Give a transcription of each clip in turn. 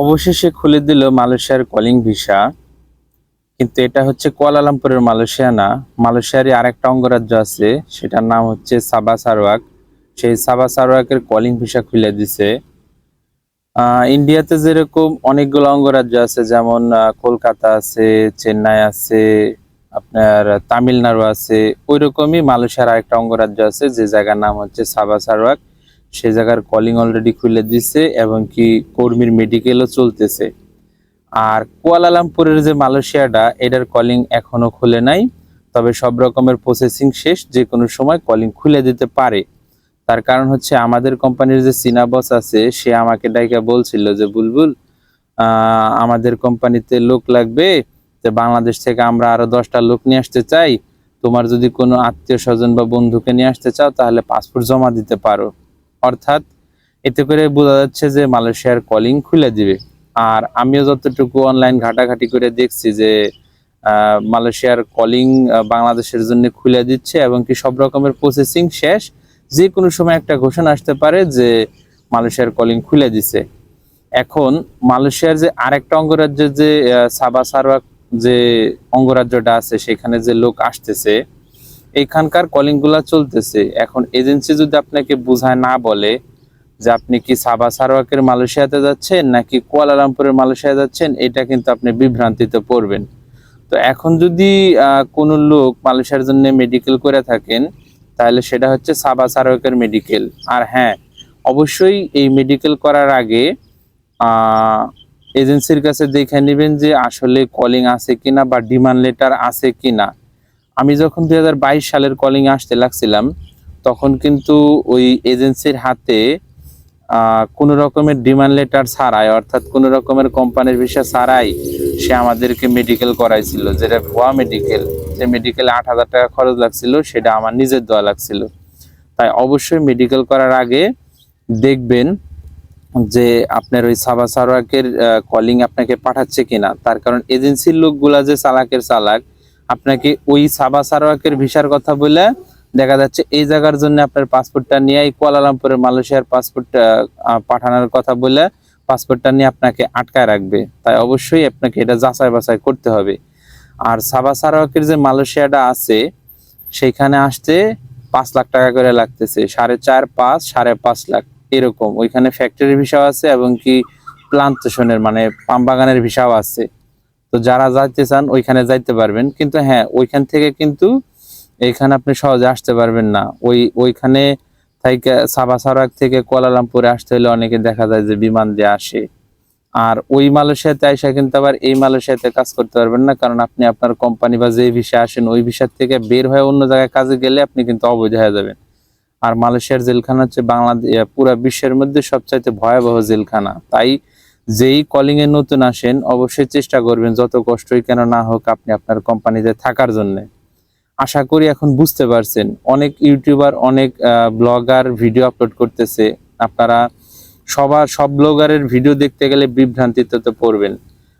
অবশেষে খুলে দিল মালয়েশিয়ার কলিং ভিসা। কিন্তু এটা হচ্ছে কুয়ালালামপুরের মালয়েশিয়া না। মালয়েশিয়ারই আরেকটা অঙ্গরাজ্য আছে, সেটার নাম হচ্ছে সাবা সারওয়াক সেই সাবা সারওয়াকের কলিং ভিসা খুলে দিছে। ইন্ডিয়াতে যেরকম অনেকগুলো অঙ্গরাজ্য আছে, যেমন কলকাতা আছে, চেন্নাই আছে, আপনার তামিলনাড়ু আছে ওই রকমই মালয়েশিয়ার আরেকটা অঙ্গরাজ্য আছে, যে জায়গার নাম হচ্ছে সাবা সারওয়াক সেই জায়গার কলিং অলরেডি খুলে দিছে এবং কি কর্মীর মেডিকেলও চলতেছে। আর কুয়ালালামপুরের যে মালয়েশিয়াটা, এটার কলিং এখনও খুলে নাই, তবে সব রকমের প্রসেসিং শেষ, যে কোনো সময় কলিং খুলে দিতে পারে। তার কারণ হচ্ছে আমাদের কোম্পানির যে সিনা বস আছে, সে আমাকে ডাইকা বলছিল যে, বুলবুল আমাদের কোম্পানিতে লোক লাগবে, যে বাংলাদেশ থেকে আমরা আরও দশটা লোক নিয়ে আসতে চাই। তোমার যদি কোনো আত্মীয় স্বজন বা বন্ধুকে নিয়ে আসতে চাও, তাহলে পাসপোর্ট জমা দিতে পারো। অর্থাৎ এতে করে বোঝা যাচ্ছে যে মালয়েশিয়ার কলিং খুলে দিবে। আর আমিও যতটুকু অনলাইন ঘাটাঘাটি করে দেখছি যে মালয়েশিয়ার কলিং বাংলাদেশের জন্য খুলে দিচ্ছে এবং কি সব রকমের প্রসেসিং শেষ। যে কোনো সময় একটা ঘোষণা আসতে পারে যে মালয়েশিয়ার কলিং খুলে দিছে। এখন মালয়েশিয়ার যে আরেকটা অঙ্গরাজ্যের যে সাবা সারওয়াক যে অঙ্গরাজ্যটা আছে, সেখানে যে লোক আসতেছে এইখানকার কলিংগুলা চলতেছে। এখন এজেন্সি যদি আপনাকে বুঝায়, না বলে, যে আপনি কি সাবা সারওয়াকের মালয়েশিয়াতে যাচ্ছেন, নাকি কুয়ালালামপুরের মালয়েশিয়া যাচ্ছেন, এটা কিন্তু আপনি বিভ্রান্তিতে পড়বেন। তো এখন যদি কোনো লোক মালয়েশিয়ার জন্য মেডিকেল করে থাকেন, তাহলে সেটা হচ্ছে সাবা সারওয়াকের মেডিকেল আর হ্যাঁ অবশ্যই এই মেডিকেল করার আগে এজেন্সির কাছে দেখে নেবেন যে আসলে কলিং আছে কিনা বা ডিমান্ড লেটার আছে কিনা। আমি যখন দুই হাজার বাইশ সালের কলিং আসতে লাগছিলাম, তখন কিন্তু ওই এজেন্সির হাতে কোনো রকমের ডিমান্ড লেটার ছাড়াই, অর্থাৎ কোনো রকমের কোম্পানির ভিসা ছাড়াই সে আমাদেরকে মেডিকেল করাইছিল। যেটা ভুয়া মেডিকেল যে মেডিকেলে আট হাজার টাকা খরচ লাগছিল, সেটা আমার নিজের দেওয়া লাগছিল। তাই অবশ্যই মেডিকেল করার আগে দেখবেন যে আপনার ওই সাবা সারোয়াকের কলিং আপনাকে পাঠাচ্ছে কিনা। তার কারণ এজেন্সির লোকগুলা যে চালাকের চালাক আপনাকে ওই সাবা সারোয়াকের ভিসার কথা বলে দেখা যাচ্ছে এই জায়গার জন্য আপনার পাসপোর্টটা নিয়ে এই কুয়ালালামপুরের মালয়েশিয়ার পাসপোর্টটা পাঠানোর কথা বলে পাসপোর্টটা নিয়ে আপনাকে আটকায় রাখবে। তাই অবশ্যই আপনাকে এটা যাচাই বাছাই করতে হবে। আর সাবা সারোয়াকের যে মালয়েশিয়াটা আছে সেইখানে আসতে পাঁচ লাখ টাকা করে লাগতেছে। সাড়ে চার পাঁচ, সাড়ে পাঁচ লাখ, এরকম। ওইখানে ফ্যাক্টরি ভিসাও আছে এবং কি প্লান্টেশনের মানে পাম বাগানের ভিসাও আছে। তো যারা যাইতে চান, ওইখানে যাইতে পারবেন। কিন্তু হ্যাঁ ওইখান থেকে কিন্তু এখানে আপনি সহজে আসতে পারবেন না। ওই, ওইখানে সাবা সারাক থেকে কুয়ালালামপুরে আসতে হলে অনেকে দেখা যায় যে বিমান দিয়ে আসে। আর ওই মালয়েশিয়াতে আইসা কিন্তু আবার এই মালয়েশিয়াতে কাজ করতে পারবেন না, কারণ আপনি আপনার কোম্পানি বা যে ভিসা আসেন, ওই ভিসার থেকে বের হয়ে অন্য জায়গায় কাজে গেলে আপনি কিন্তু অবৈধ হয়ে যাবেন। আর মালয়েশিয়ার জেলখানা হচ্ছে বাংলাদেশ পুরা বিশ্বের মধ্যে সবচাইতে ভয়াবহ জেলখানা। তাই যেই কলিং এ নতুন আসেন, অবশ্যই চেষ্টা করবেন যত কষ্টই কেন না হোক আপনি আপনার কোম্পানিতে থাকার জন্য। আশা করি এখন বুঝতে পারছেন, অনেক ইউটিউবার অনেক ব্লগার ভিডিও আপলোড করতেছে। আপনারা সবার, সব ব্লগারের ভিডিও দেখতে গেলে বিভ্রান্তিতে তো পড়বেন।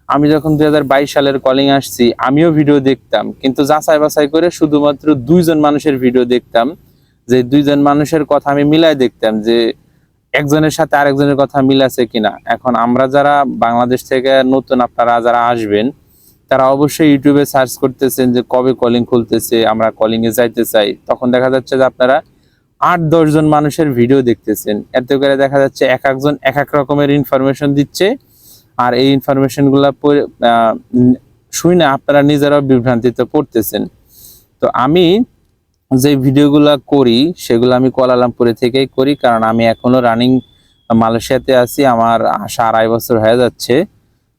আমি যখন দুই হাজার বাইশ সালের কলিং আসছি, আমিও ভিডিও দেখতাম। কিন্তু যাচাই বাছাই করে শুধুমাত্র দুইজন মানুষের ভিডিও দেখতাম। যে দুইজন মানুষের কথা আমি মিলাই দেখতাম যে একজনের সাথে আরেকজনের কথা মিলাছে কিনা? এখন আমরা যারা বাংলাদেশ থেকে নতুন আপনারা যারা আসবেন তারা অবশ্যই ইউটিউবে সার্চ করতেছেন যে কবে কলিং খুলতেছে আমরা কলিং এ যাইতে চাই। তখন দেখা যাচ্ছে যে আপনারা আট দশ জন মানুষের ভিডিও দেখতেছেন। এতে করে দেখা যাচ্ছে এক একজন এক এক রকমের ইনফরমেশন দিচ্ছে। আর এই ইনফরমেশনগুলা পড়ে- আহ, উম, আপনারা নিজেরাও বিভ্রান্তিতে পড়তেছেন। তো আমি যে ভিডিওগুলা করি, সেগুলো আমি কুয়ালালামপুরে থেকেই করি, কারণ আমি এখনও রানিং মালয়েশিয়াতে আছি, আমার আসা আড়াই বছর হয়ে যাচ্ছে।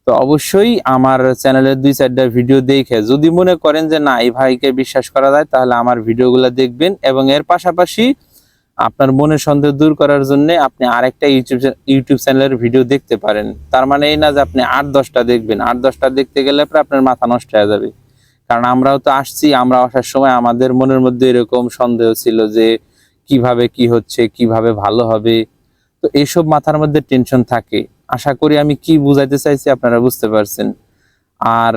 তো অবশ্যই আমার চ্যানেলের দুই চারটা ভিডিও দেখে, যদি মনে করেন যে না, এই ভাইকে বিশ্বাস করা যায়, তাহলে আমার ভিডিওগুলো দেখবেন এবং এর পাশাপাশি আপনার মনের সন্দেহ দূর করার জন্য আপনি আরেকটা ইউটিউব ইউটিউব চ্যানেলের ভিডিও দেখতে পারেন। তার মানে এই না যে আপনি আট দশটা দেখবেন, আট দশটা দেখতে গেলে পরে আপনার মাথা নষ্ট হয়ে যাবে। কারণ আমরাও তো আসছি, আমরা আসার সময় আমাদের মনের মধ্যে এরকম সন্দেহ ছিল যে কীভাবে কি হচ্ছে, কীভাবে ভালো হবে। তো এইসব মাথার মধ্যে টেনশন থাকে। আশা করি আমি কি বুঝাইতে চাইছি আপনারা বুঝতে পারছেন। আর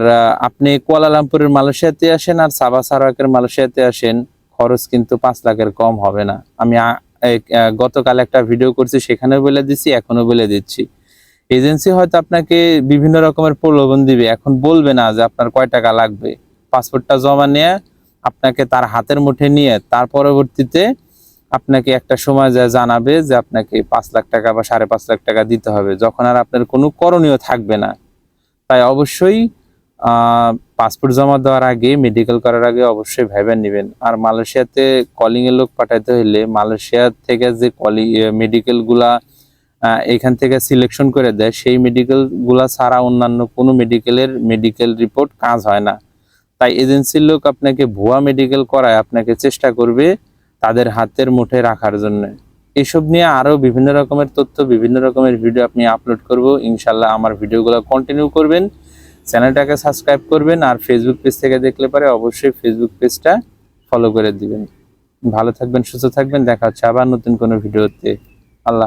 আপনি কুয়ালালামপুরের মালয়েশিয়াতে আসেন আর সাবা সারাকের মালয়েশিয়াতে আসেন, খরচ কিন্তু পাঁচ লাখের কম হবে না। আমি গতকাল একটা ভিডিও করছি, সেখানেও বলে দিচ্ছি এখনও বলে দিচ্ছি। এজেন্সি হয়তো আপনাকে বিভিন্ন রকমের প্রলোভন দিবে। এখন বলবে না যে আপনার কয় টাকা লাগবে। পাসপোর্টটা জমা নিয়ে আপনাকে তার হাতের মুঠে নিয়ে তার পরবর্তীতে আপনাকে একটা সময় যা জানাবে যে আপনাকে পাঁচ লাখ টাকা বা সাড়ে পাঁচ লাখ টাকা দিতে হবে। যখন আর আপনার কোনো করণীয় থাকবে না। তাই অবশ্যই পাসপোর্ট জমা দেওয়ার আগে মেডিকেল করার আগে অবশ্যই ভেবে নেবেন। আর মালয়েশিয়াতে কলিং এর লোক পাঠাইতে হলে মালয়েশিয়া থেকে যে কলি মেডিকেলগুলা আহ, এখান থেকে সিলেকশন করে দেয় সেই মেডিকেলগুলা ছাড়া অন্যান্য কোনো মেডিকেলের মেডিকেল রিপোর্ট কাজ হয় না। তাই এজেন্সির লোক আপনাকে ভুয়া মেডিকেল করায় আপনাকে চেষ্টা করবে তাদের হাতের মুঠে রাখার জন্য। এসব নিয়ে আরও বিভিন্ন রকমের তথ্য, বিভিন্ন রকমের ভিডিও আপনি আপলোড করব। ইনশাল্লাহ আমার ভিডিওগুলো কন্টিনিউ করবেন। চ্যানেলটাকে সাবস্ক্রাইব করবেন আর ফেসবুক পেজ থেকে দেখলে পারে অবশ্যই ফেসবুক পেজটা ফলো করে দিবেন। ভালো থাকবেন, সুস্থ থাকবেন। দেখা হচ্ছে আবার নতুন কোনো ভিডিওতে আল্লাহ